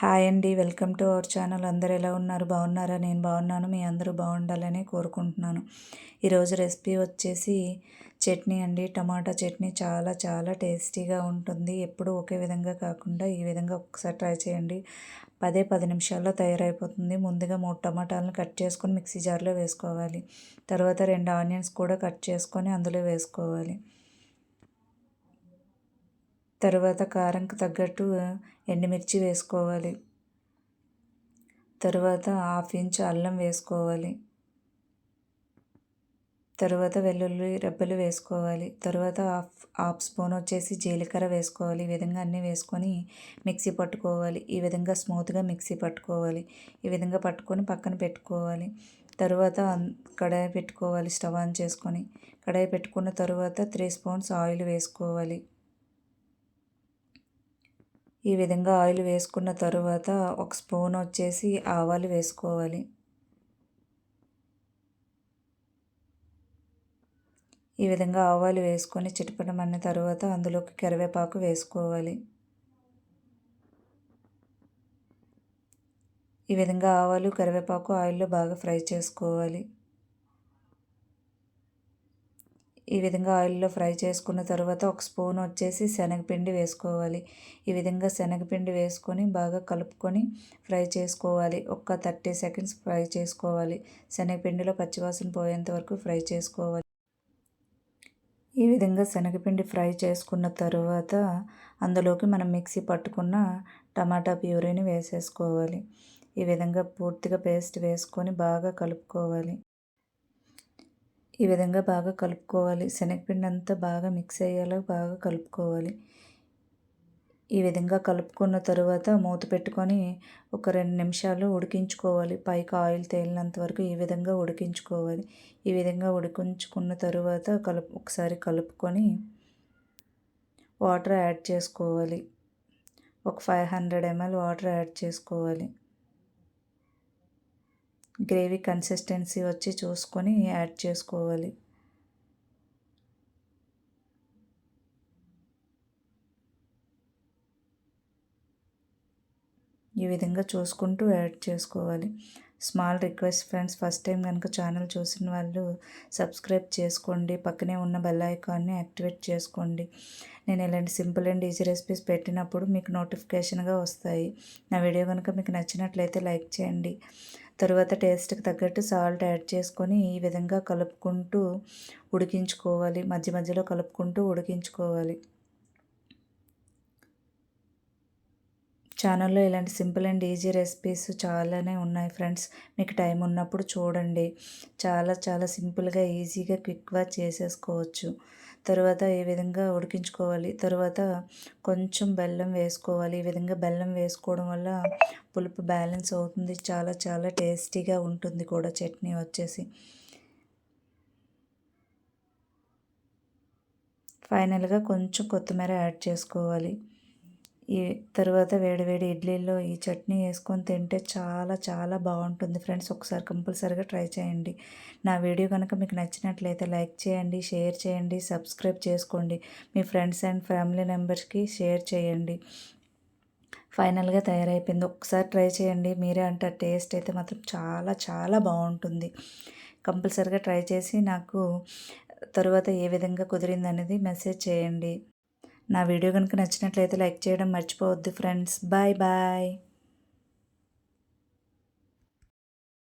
Hi అండి. Welcome to our channel. అందరు ఎలా ఉన్నారు? బాగున్నారా? నేను బాగున్నాను. మీ అందరూ బాగుండాలని కోరుకుంటున్నాను. ఈరోజు రెసిపీ వచ్చేసి చట్నీ అండి. టమాటా చట్నీ చాలా చాలా టేస్టీగా ఉంటుంది. ఎప్పుడు ఒకే విధంగా కాకుండా ఈ విధంగా ఒకసారి ట్రై చేయండి. పదే పది నిమిషాల్లో తయారైపోతుంది. ముందుగా మూడు టమాటాలను కట్ చేసుకొని మిక్సీ జార్లో వేసుకోవాలి. తర్వాత రెండు ఆనియన్స్ కూడా కట్ చేసుకొని అందులో వేసుకోవాలి. తర్వాత కారంకి తగ్గట్టు ఎండుమిర్చి వేసుకోవాలి. తర్వాత హాఫ్ ఇంచ్ అల్లం వేసుకోవాలి. తర్వాత వెల్లుల్లి రెబ్బలు వేసుకోవాలి. తర్వాత హాఫ్ హాఫ్ స్పూన్ వచ్చేసి జీలకర్ర వేసుకోవాలి. ఈ విధంగా అన్నీ వేసుకొని మిక్సీ పట్టుకోవాలి. ఈ విధంగా స్మూత్గా మిక్సీ పట్టుకోవాలి. ఈ విధంగా పట్టుకొని పక్కన పెట్టుకోవాలి. తర్వాత కడాయి పెట్టుకోవాలి స్టవ్ ఆన్ చేసుకొని. కడాయి పెట్టుకున్న తర్వాత త్రీ స్పూన్స్ ఆయిల్ వేసుకోవాలి. ఈ విధంగా ఆయిల్ వేసుకున్న తరువాత ఒక స్పూన్ వచ్చేసి ఆవాలు వేసుకోవాలి. ఈ విధంగా ఆవాలు వేసుకొని చిటపటమన్న తర్వాత అందులోకి కరివేపాకు వేసుకోవాలి. ఈ విధంగా ఆవాలు కరివేపాకు ఆయిల్లో బాగా ఫ్రై చేసుకోవాలి. ఈ విధంగా ఆయిల్లో ఫ్రై చేసుకున్న తర్వాత ఒక స్పూన్ వచ్చేసి శనగపిండి వేసుకోవాలి. ఈ విధంగా శనగపిండి వేసుకొని బాగా కలుపుకొని ఫ్రై చేసుకోవాలి. ఒక్క థర్టీ సెకండ్స్ ఫ్రై చేసుకోవాలి. శనగపిండిలో పచ్చివాసన పోయేంత వరకు ఫ్రై చేసుకోవాలి. ఈ విధంగా శనగపిండి ఫ్రై చేసుకున్న తర్వాత అందులోకి మనం మిక్సీ పట్టుకున్న టమాటా ప్యూరీని వేసేసుకోవాలి. ఈ విధంగా పూర్తిగా పేస్ట్ వేసుకొని బాగా కలుపుకోవాలి. ఈ విధంగా బాగా కలుపుకోవాలి. శనగపిండి అంతా బాగా మిక్స్ అయ్యేలా బాగా కలుపుకోవాలి. ఈ విధంగా కలుపుకున్న తరువాత మూత పెట్టుకొని ఒక రెండు నిమిషాలు ఉడికించుకోవాలి. పైకి ఆయిల్ తేలినంత వరకు ఈ విధంగా ఉడికించుకోవాలి. ఈ విధంగా ఉడికించుకున్న తరువాత కలుపు ఒకసారి కలుపుకొని వాటర్ యాడ్ చేసుకోవాలి. ఒక five hundred ml water add చేసుకోవాలి. గ్రేవీ కన్సిస్టెన్సీ వచ్చి చూసుకొని యాడ్ చేసుకోవాలి. ఈ విధంగా చూసుకుంటూ యాడ్ చేసుకోవాలి. Small request friends first time కనుక ఛానల్ చూసిన వాళ్ళు సబ్స్క్రైబ్ చేసుకోండి. పక్కనే ఉన్న బెల్ ఐకాన్ని యాక్టివేట్ చేసుకోండి. నేను ఇలాంటి సింపుల్ అండ్ ఈజీ రెసిపీస్ పెట్టినప్పుడు మీకు నోటిఫికేషన్గా వస్తాయి. నా వీడియో కనుక మీకు నచ్చినట్లయితే లైక్ చేయండి. తరువాత టేస్ట్కి తగ్గట్టు సాల్ట్ యాడ్ చేసుకొని ఈ విధంగా కలుపుకుంటూ ఉడికించుకోవాలి. మధ్య మధ్యలో కలుపుకుంటూ ఉడికించుకోవాలి. ఛానల్లో ఇలాంటి సింపుల్ అండ్ ఈజీ రెసిపీస్ చాలానే ఉన్నాయి ఫ్రెండ్స్. మీకు టైం ఉన్నప్పుడు చూడండి. చాలా చాలా సింపుల్గా ఈజీగా క్విక్గా చేసేసుకోవచ్చు. తర్వాత ఈ విధంగా ఉడికించుకోవాలి తర్వాత కొంచెం బెల్లం వేసుకోవాలి. ఈ విధంగా బెల్లం వేసుకోవడం వల్ల పులుపు బ్యాలెన్స్ అవుతుంది చాలా చాలా టేస్టీగా ఉంటుంది కూడా చట్నీ వచ్చేసి. ఫైనల్గా కొంచెం కొత్తిమీర యాడ్ చేసుకోవాలి. ఈ తర్వాత వేడివేడి ఇడ్లీలో ఈ చట్నీ వేసుకొని తింటే చాలా చాలా బాగుంటుంది. ఫ్రెండ్స్ ఒకసారి కంపల్సరీగా ట్రై చేయండి. నా వీడియో కనుక మీకు నచ్చినట్లయితే లైక్ చేయండి షేర్ చేయండి సబ్స్క్రైబ్ చేసుకోండి. మీ ఫ్రెండ్స్ అండ్ ఫ్యామిలీ మెంబర్స్కి షేర్ చేయండి. ఫైనల్గా తయారైపోయింది. ఒకసారి ట్రై చేయండి. మీరే అంటే టేస్ట్ అయితే మాత్రం చాలా చాలా బాగుంటుంది. కంపల్సరీగా ట్రై చేసి నాకు తరువాత ఏ విధంగా కుదిరింది అనేది మెసేజ్ చేయండి. నా వీడియో కనుక నచ్చినట్లయితే లైక్ చేయడం మర్చిపోవద్దు ఫ్రెండ్స్. Bye bye.